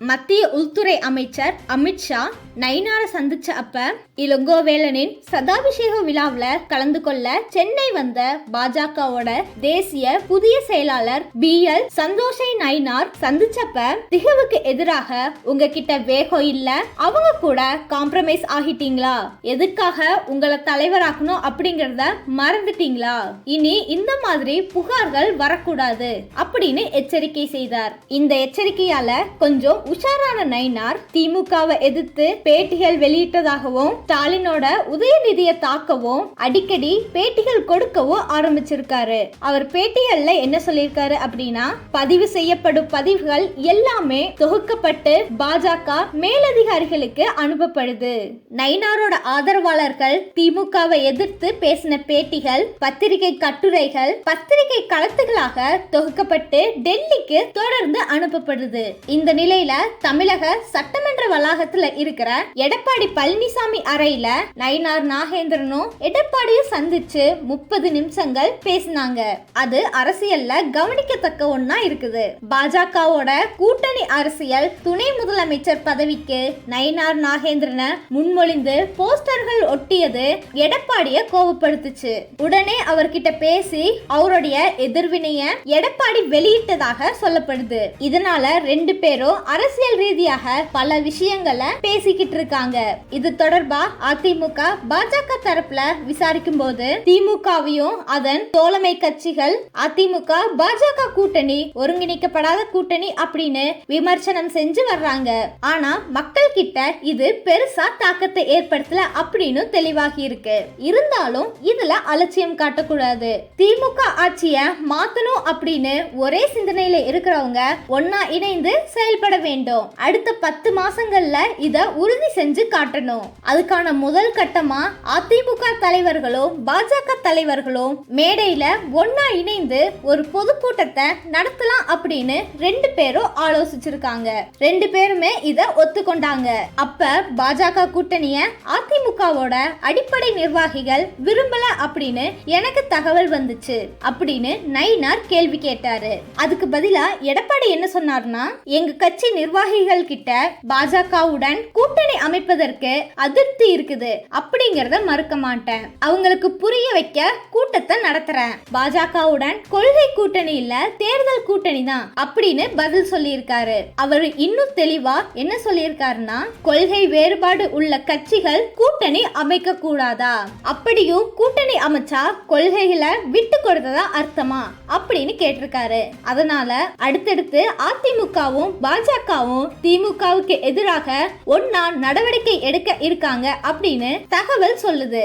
மத்திய உள்துறை அமைச்சர் அமித்ஷா நயினார சந்திச்ச அப்ப இளங்கோவேலனின் சதாபிஷேக விழாவில் கலந்து கொள்ள சென்னை வந்த பாஜகவோட தேசிய புதிய செயலாளர் பி எல் சந்தோஷை நயினார் சந்திச்சப்ப திகவுக்கு எதிராக உங்ககிட்ட வேகம் இல்ல அவங்க கூட காம்ப்ரமைஸ் ஆகிட்டீங்களா? எதுக்காக உங்களை தலைவராக்கணும் அப்படிங்கறத மறந்துட்டீங்களா? இனி இந்த மாதிரி புகார்கள் வரக்கூடாது அப்படின்னு எச்சரிக்கை செய்தார். இந்த எச்சரிக்கையால கொஞ்சம் உஷாரான நயினார் திமுகவை எதிர்த்து பேட்டிகள் வெளியிட்டதாகவும் ஸ்டாலினோட உதயநிதியை தாக்கவும் அடிக்கடி பேட்டிகள் கொடுக்கவும் ஆரம்பிச்சிருக்காரு. அவர் பேட்டிகள்ல என்ன சொல்லியிருக்காரு அப்படின்னா பதிவு செய்யப்படும் பதிவுகள் எல்லாமே தொகுக்கப்பட்டு பாஜக மேலதிகாரிகளுக்கு அனுப்பப்படுது. நயினாரோட ஆதரவாளர்கள் திமுகவை எதிர்த்து பேசின பேட்டிகள் பத்திரிகை கட்டுரைகள் பத்திரிகை களத்துகளாக தொகுக்கப்பட்டு டெல்லிக்கு தொடர்ந்து அனுப்பப்படுது. இந்த நிலையில தமிழக சட்டமன்ற வளாகத்துல இருக்கிற எடப்பாடி பழனிசாமி அறையில நயினார் நாகேந்திரனும் எடப்பாடியும் சந்திச்சு முப்பது நிமிஷங்கள் பேசினாங்க. அது அரசியல்ல கவனிக்கத்தக்க ஒன்னா இருக்குது. பாஜகவோட கூட்டணி அரசியல் துணை முதலமைச்சர் பதவிக்கு நயினார் நாகேந்திரனை முன்மொழிந்து போஸ்டர்கள் ஒட்டியது எடப்பாடிய கோபப்படுத்துச்சு உடனே அவர்கிட்ட பேசி அவருடைய எதிர்வினைய எடப்பாடி வெளியிட்டதாக சொல்லப்படுது. இதனால ரெண்டு பேரும் அரசியல் ரீதியாக பல விஷயங்களை பேசிக்கிட்டு இருக்காங்க. இது தொடர்பா அதிமுக பாஜக தரப்புல விசாரிக்கும் போது திமுகவையும் அதன் தோழமை கட்சிகள் அதிமுக பாஜக கூட்டணி ஒருங்கிணைக்கப்படாத கூட்டணி அப்படின்னு விமர்சனம் செஞ்சு வர்றாங்க. ஆனா மக்கள் கிட்ட இது பெருசா தாக்கத்தை ஏற்படுத்தல அப்படின்னு தெளிவாகி இருக்கு. இருந்தாலும் இதுல அலட்சியம் காட்டக்கூடாது. திமுக ஆட்சிய மாத்தணும் அப்படின்னு ஒரே சிந்தனையில இருக்கிறவங்க ஒன்னா இணைந்து செயல்பட வேண்டும் வேண்டும். அடுத்த பத்து மாசங்கள்ல இத உறுதி செஞ்சு காட்டணும். அதுக்கான முதல் கட்டமா அதிமுக தலைவர்களும் பாஜக தலைவர்களும் மேடையில ஒன்னா இணைந்து ஒரு பொதுக்கூட்டத்தை நடத்தலாம் அப்படின்னு ரெண்டு பேரும் ஆலோசிச்சிருக்காங்க. ரெண்டு பேருமே இத ஒத்துக்கொண்டாங்க. அப்ப பாஜக கூட்டணிய அதிமுகவோட அடிப்படை நிர்வாகிகள் விரும்பல அப்படின்னு எனக்கு தகவல் வந்துச்சு அப்படின்னு நயினார் கேள்வி கேட்டாரு. அதுக்கு பதிலா எடப்பாடி என்ன சொன்னார்னா எங்க கட்சி நிர்வாகிகள் கிட்ட பாஜகவுடன் கூட்டணி அமைப்பதற்கு அதிருப்தி இருக்குது அப்படிங்கறத மறுக்க மாட்டேன். அவங்களுக்கு புரிய வைக்க கூட்டத்தை நடத்துறேன். பாஜகவுடன் கொள்கை கூட்டணி இல்ல தேர்தல் கூட்டணி தான் அப்படின்னு பதில் சொல்லியிருக்காரு. அவர் இன்னும் தெளிவா என்ன சொல்லியிருக்காருன்னா கொள்கை வேறுபாடு உள்ள கட்சிகள் கூட்டணி அமைக்க கூடாதா? அப்படியும் கூட்டணி அமைச்சா கொள்கைகளை விட்டு கொடுத்ததா அர்த்தமா? அப்படின்னு கேட்டிருக்காரு. அதனால அடுத்தடுத்து அதிமுகவும் பாஜக பாஜகவும் திமுகவுக்கு எதிராக ஒன்னா நடவடிக்கை எடுக்க இருக்காங்க அப்படின்னு தகவல் சொல்லுது.